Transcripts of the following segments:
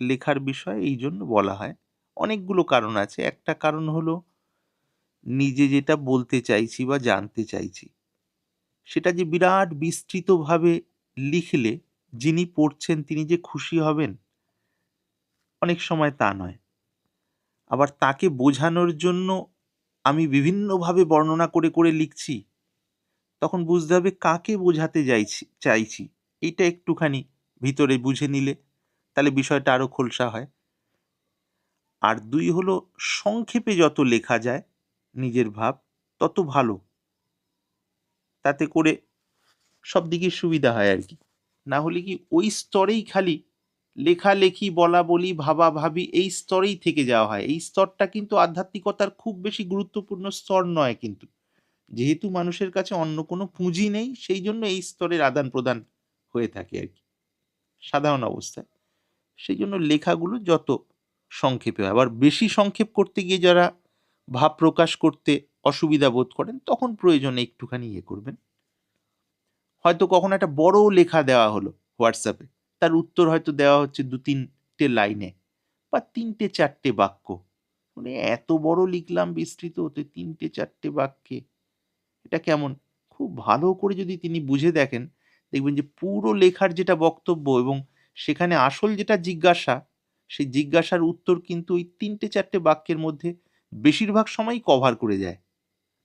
লেখার বিষয় এই জন্য বলা হয়। অনেকগুলো কারণ আছে। একটা কারণ হলো, নিজে যেটা বলতে চাইছি বা জানতে চাইছি, সেটা যে বিরাট বিস্তৃতভাবে লিখলে যিনি পড়ছেন তিনি যে খুশি হবেন, অনেক সময় তা নয়। আবার তাকে বোঝানোর জন্য আমি বিভিন্নভাবে বর্ণনা করে করে লিখছি, তখন বুঝতে হবে কাকে বোঝাতে চাইছি চাইছি। এইটা একটুখানি ভিতরে বুঝে নিলে তাহলে বিষয়টা আরও খোলসা হয়। আর দুই হলো, সংক্ষেপে যত লেখা যায় নিজের ভাব, তত ভালো। তাতে করে সব দিকে সুবিধা হয় আর কি। না হলে কি ওই স্তরেই খালি লেখালেখি বলা বলি ভাবা ভাবি এই স্তরেই থেকে যাওয়া হয়। এই স্তরটা কিন্তু আধ্যাত্মিকতার খুব বেশি গুরুত্বপূর্ণ স্তর নয় কিন্তু। যেহেতু মানুষের কাছে অন্য কোনো পুঁজি নেই, সেই জন্য এই স্তরের আদান প্রদান হয়ে থাকে আর কি। সাধারণ অবস্থায়। সেই জন্য লেখাগুলো যত সংক্ষেপে হয়। আবার বেশি সংক্ষেপ করতে গিয়ে যারা ভাব প্রকাশ করতে অসুবিধা বোধ করেন, তখন প্রয়োজনে একটুখানি ইয়ে করবেন। হয়তো কখনো একটা বড় লেখা দেওয়া হলো হোয়াটসঅ্যাপে তার উত্তর হয়তো দেওয়া হচ্ছে দু তিনটে লাইনে বা তিনটে চারটে বাক্য। মানে এত বড় লিখলাম বিস্তৃত হতে তিনটে চারটে বাক্যে এটা কেমন? খুব ভালো করে যদি তিনি বুঝে দেখেন, দেখবেন যে পুরো লেখার যেটা বক্তব্য এবং সেখানে আসল যেটা জিজ্ঞাসা, সেই জিজ্ঞাসার উত্তর কিন্তু ওই তিনটে চারটে বাক্যের মধ্যে বেশিরভাগ সময়ই কভার করে যায়,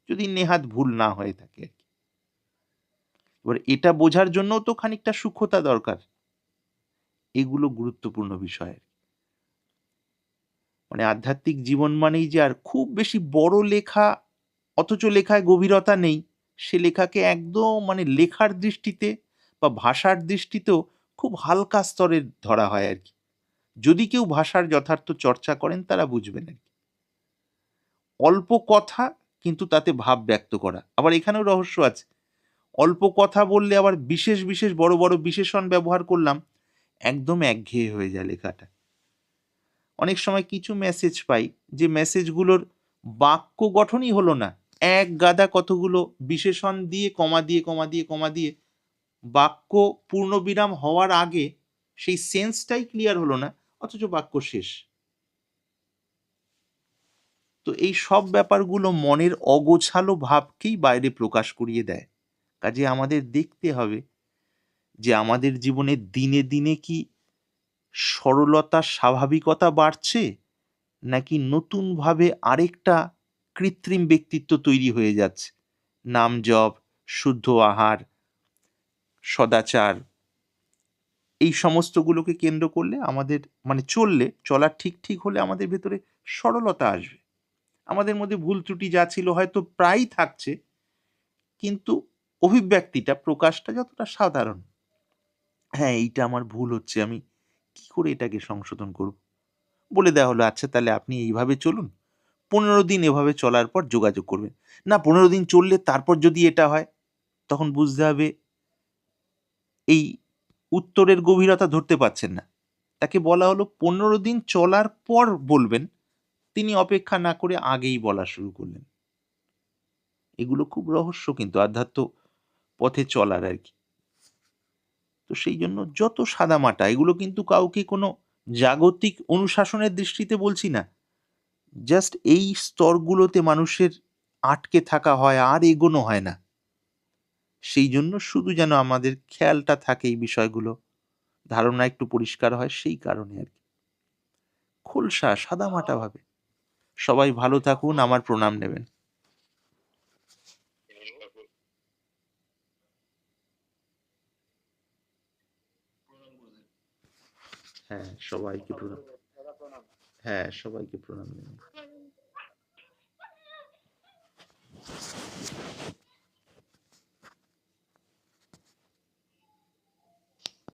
যদি নেহাত ভুল না হয়ে থাকে আর কি। এবার এটা বোঝার জন্যও তো খানিকটা সূক্ষ্মতা দরকার। এগুলো গুরুত্বপূর্ণ বিষয় মানে আধ্যাত্মিক জীবন মানেই যে আর খুব বেশি বড় লেখা, অথচ লেখায় গভীরতা নেই, সে লেখাকে একদম মানে লেখার দৃষ্টিতে বা ভাষার দৃষ্টিতেও খুব হালকা স্তরের ধরা হয় আর কি। যদি কেউ ভাষার যথার্থ চর্চা করেন, তারা বুঝবেন আর কি। অল্প কথা, কিন্তু তাতে ভাব ব্যক্ত করা। আবার এখানেও রহস্য আছে। অল্প কথা বললে আবার বিশেষ বিশেষ বড় বড় বিশেষণ ব্যবহার করলাম, একদম একঘেয়ে হয়ে যায় লেখাটা। অনেক সময় কিছু মেসেজ পাই, যে মেসেজগুলোর বাক্য গঠনই হলো না। এক গাদা কতগুলো বিশেষণ দিয়ে, কমা দিয়ে কমা দিয়ে কমা দিয়ে বাক্য পূর্ণবিরাম হওয়ার আগে সেই সেন্সটাই ক্লিয়ার হলো না, অথচ বাক্য শেষ। তো এই সব ব্যাপারগুলো মনের অগোছালো ভাবকেই বাইরে প্রকাশ করিয়ে দেয়। কাজে আমাদের দেখতে হবে যে আমাদের জীবনে দিনে দিনে কি সরলতা, স্বাভাবিকতা বাড়ছে, নাকি নতুনভাবে আরেকটা কৃত্রিম ব্যক্তিত্ব তৈরি হয়ে যাচ্ছে। নাম জপ, শুদ্ধ আহার সদাচার। এই সমস্তগুলোকে কেন্দ্র করলে আমাদের মানে চললে চলার ঠিক ঠিক হলে আমাদের ভেতরে সরলতা আসবে। আমাদের মধ্যে ভুল ত্রুটি যা ছিল হয়তো প্রায়ই থাকছে, কিন্তু অভিব্যক্তিটা, প্রকাশটা যতটা সাধারণ। হ্যাঁ এইটা আমার ভুল হচ্ছে, আমি কি করে এটাকে সংশোধন করব? বলে দেওয়া হলো আচ্ছা তাহলে আপনি এইভাবে চলুন। পনেরো দিন এভাবে চলার পর যোগাযোগ করবেন। না, পনেরো দিন চললে তারপর যদি এটা হয়, তখন বুঝতে হবে এই উত্তরের গভীরতা ধরতে পারছেন না। তাকে বলা হলো, পনেরো দিন চলার পর বলবেন। তিনি অপেক্ষা না করে আগেই বলা শুরু করলেন। এগুলো খুব রহস্য কিন্তু, আধ্যাত্ম পথে চলার আর কি। তো সেই জন্য যত সাদামাটা, এগুলো কিন্তু কাউকে কোনো জাগতিক অনুশাসনের দৃষ্টিতে বলছি না। জাস্ট এই স্তরগুলোতে মানুষের আটকে থাকা হয় আর এগোনো হয় না। সেই জন্য শুধু যেন আমাদের খেয়ালটা থাকে এই বিষয়গুলো। ধারণা একটু পরিষ্কার হয় সেই কারণে আর কি। খোলসা, সাদামাটা ভাবে। সবাই ভালো থাকুন, আমার প্রণাম নেবেন। হ্যাঁ সবাইকে প্রণাম। হ্যাঁ সবাইকে প্রণাম। নেবেন